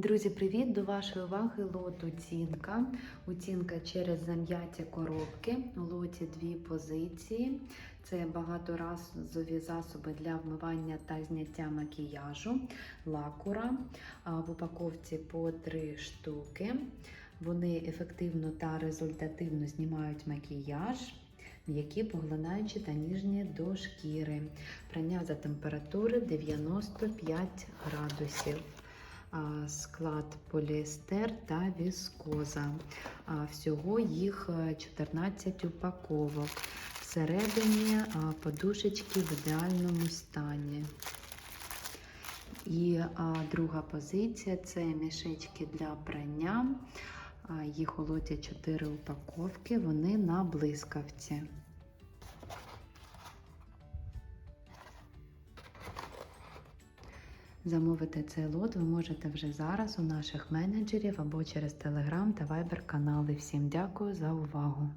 Друзі, привіт! До вашої уваги лот оцінка. Оцінка через зам'яті коробки. У лоті дві позиції. Це багаторазові засоби для вмивання та зняття макіяжу, лакура. В упаковці по три штуки. Вони ефективно та результативно знімають макіяж. М'які поглинаючі та ніжні до шкіри. Прання за температури 95 градусів. Склад поліестер та віскоза. Всього їх е, 14 упаковок. Всередині подушечки в ідеальному стані. І друга позиція це мішечки для прання. Їх лоті 4 упаковки, вони на блискавці. Замовити цей лот ви можете вже зараз у наших менеджерів або через Telegram та Viber канали. Всім дякую за увагу!